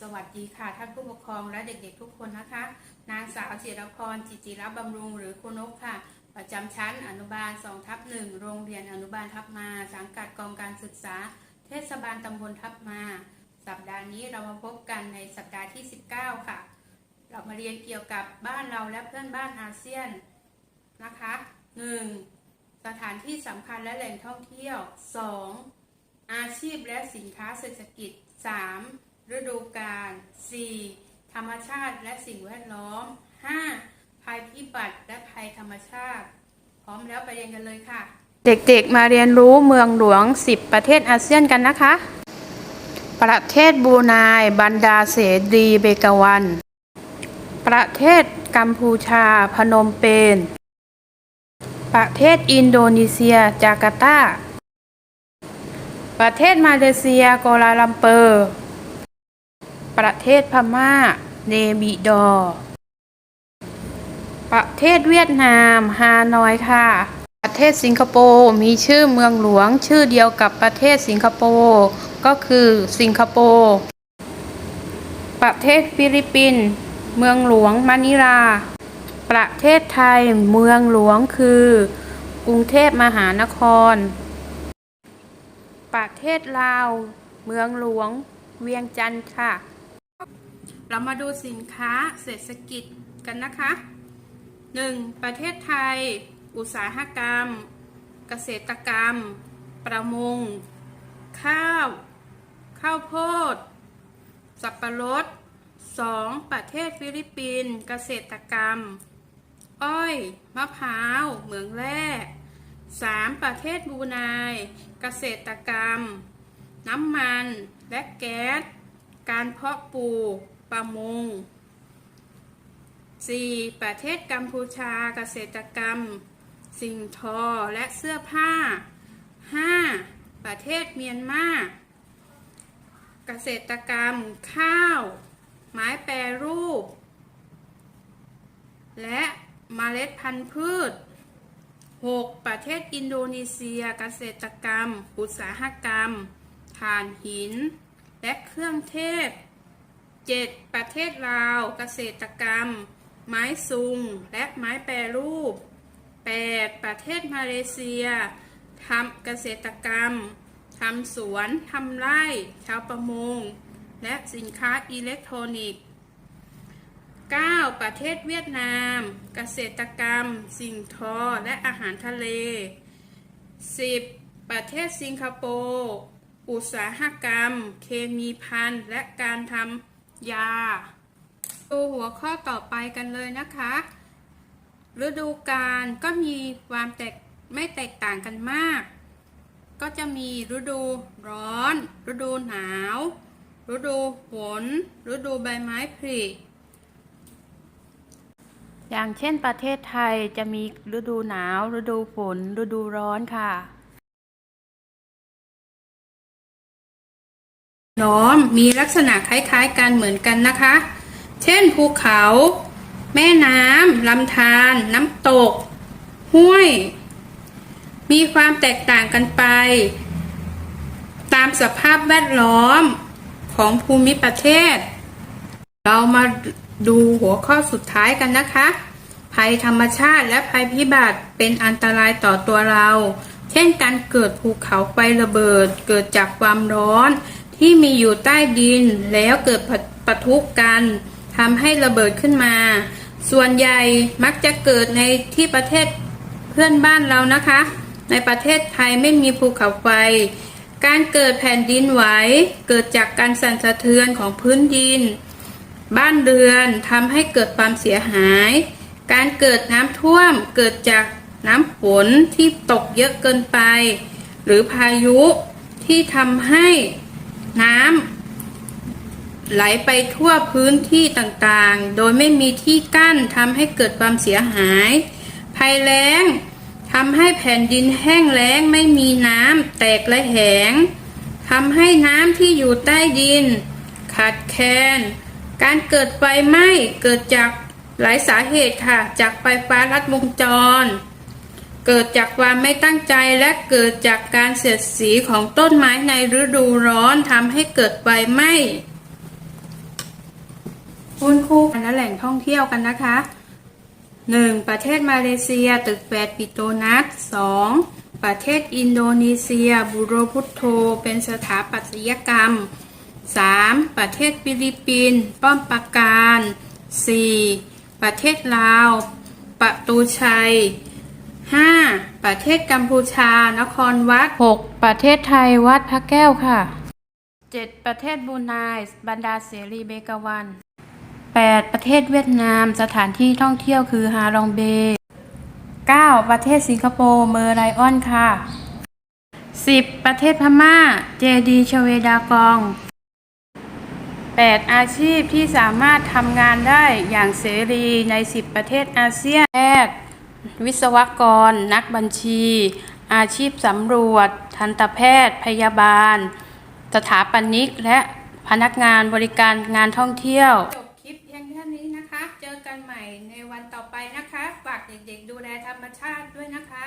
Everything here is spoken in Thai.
สวัสดีค่ะท่านผู้ปกครองและเด็กๆทุกคนนะคะ นางสาวจิรพรจิจิรบำรุงหรือครูนกค่ะ ประจำชั้นอนุบาล2ทับหนึ่งโรงเรียนอนุบาลทับมา สังกัดกองการศึกษา เทศบาลตำบลทับมา สัปดาห์นี้เรามาพบกันในสัปดาห์ที่ 19 ค่ะ เรามาเรียนเกี่ยวกับบ้านเราและเพื่อนบ้านอาเซียนนะคะ 1. สถานที่สำคัญและแหล่งท่องเที่ยว 2. อาชีพและสินค้าเศรษฐกิจ 3. ฤดูกาล 4. ธรรมชาติและสิ่งแวดล้อม 5. ภัยพิบัติและภัยธรรมชาติ พร้อมแล้วไปเรียนกันเลยค่ะ เด็กๆมาเรียนรู้เมืองหลวง 10 ประเทศอาเซียนกันนะคะ ประเทศบรูไนบันดาเสดีเบกาวัน ประเทศกัมพูชา พนมเปญ ประเทศอินโดนีเซีย จาการ์ตา ประเทศมาเลเซียโกลาลัมเปอร์ ประเทศพม่า เนบิดอร์ประเทศเวียดนาม ฮานอยค่ะ ประเทศสิงคโปร์มีชื่อเมืองหลวง ชื่อเดียวกับประเทศสิงคโปร์ก็คือสิงคโปร์ประเทศฟิลิปปินส์เมืองหลวงมะนิลา ประเทศไทยเมืองหลวงคือ กรุงเทพมหานคร ประเทศลาว เมืองหลวง เวียงจันทร์ค่ะ เรามาดูสินค้าเศรษฐกิจกันนะคะ 1. ประเทศไทย อุตสาหกรรม เกษตรกรรม ประมง ข้าว ข้าวโพด สับปะรด 2. ประเทศฟิลิปปินส์ เกษตรกรรม อ้อย มะพร้าว เหมืองแร่ 3. ประเทศบรูไนเกษตรกรรม น้ำมัน และแก๊ส การเพาะปลูกประมง 4. ประเทศกัมพูชาเกษตรกรรม สิ่งทอและเสื้อผ้า 5. ประเทศเมียนมาเกษตรกรรม ข้าว ไม้แปรรูป และเมล็ดพันธุ์พืช 6. ประเทศอินโดนีเซียเกษตรกรรม อุตสาหกรรม ถ่านหิน และเครื่องเทศ 7. ประเทศลาวเกษตรกรรม ไม้ซุง และไม้แปรรูป 8. ประเทศมาเลเซียทำเกษตรกรรมทำสวนทำไร่ ชาวประมง และสินค้าอิเล็กทรอนิกส์ 9. ประเทศเวียดนาม เกษตรกรรม สิ่งทอและอาหารทะเล 10. ประเทศสิงคโปร์ อุตสาหกรรม เคมีพันและการทำยา ดูหัวข้อต่อไปกันเลยนะคะ ฤดูกาลก็มีความแตกไม่แตกต่างกันมาก ก็จะมีฤดูร้อน ฤดูหนาว ฤดูฝน ฤดูใบไม้ผลิอย่างเช่นประเทศไทยจะมีฤดูหนาว ฤดูฝน ฤดูร้อนค่ะ น้อมมีลักษณะคล้ายๆกันเหมือนกันนะคะ เช่นภูเขา แม่น้ำลำธารน้ำตก ห้วย มีความแตกต่างกันไป ตามสภาพแวดล้อมของภูมิประเทศ เรามาดูหัวข้อสุดท้ายกันนะคะ ภัยธรรมชาติและภัยพิบัติเป็นอันตรายต่อตัวเรา เช่นการเกิดภูเขาไฟระเบิด เกิดจากความร้อน ที่มีอยู่ใต้ดินแล้วเกิดปะปะทุกันทำให้ระเบิดขึ้นมา ส่วนใหญ่มักจะเกิดในที่ประเทศเพื่อนบ้านเรานะคะ ในประเทศไทยไม่มีภูเขาไฟ การเกิดแผ่นดินไหวเกิดจากการสั่นสะเทือนของพื้นดิน บ้านเรือนทำให้เกิดความเสียหาย การเกิดน้ำท่วมเกิดจากน้ำฝนที่ตกเยอะเกินไป หรือพายุที่ทำให้ น้ำไหลไปทั่วพื้นที่ต่างๆ โดยไม่มีที่กั้นทำให้เกิดความเสียหาย ภัยแล้งทำให้แผ่นดินแห้งแล้งไม่มีน้ำแตกและแหงทำให้น้ำที่อยู่ใต้ดิน ขาดแคลนการเกิดไฟไหม้เกิดจากหลายสาเหตุค่ะ จากไฟฟ้าลัดวงจร เกิดจากความไม่ตั้งใจและเกิดจากการเสียดสีของต้นไม้ในฤดูร้อนทำให้เกิดไฟไหม้คุณครูและแหล่งท่องเที่ยวกันนะคะ 1. ประเทศมาเลเซียตึกแปดปิโตนัส 2. ประเทศอินโดนีเซียบูโรพุทโธ เป็นสถาปัตยกรรม 3. ประเทศฟิลิปปินส์ป้อมปราการ 4. ประเทศลาว ประตูชัย 5. ประเทศกัมพูชา นครวัด 6. ประเทศไทยวัดพระแก้วค่ะ 7. ประเทศบรูไนบรรดาเสรีเบกาวัน 8. ประเทศเวียดนาม สถานที่ท่องเที่ยวคือฮารองเบ 9. ประเทศสิงคโปร์เมอร์ไลออนค่ะ 10. ประเทศพม่า เจดีชเวดากอง 8. อาชีพที่สามารถทำงานได้อย่างเสรีใน 10 ประเทศอาเซียนแรก วิศวกร นักบัญชี อาชีพสำรวจ ทันตแพทย์ พยาบาล สถาปนิก และพนักงานบริการงานท่องเที่ยว จบคลิปเพียงแค่นี้นะคะ เจอกันใหม่ในวันต่อไปนะคะ ฝากเด็กๆดูแลธรรมชาติด้วยนะคะ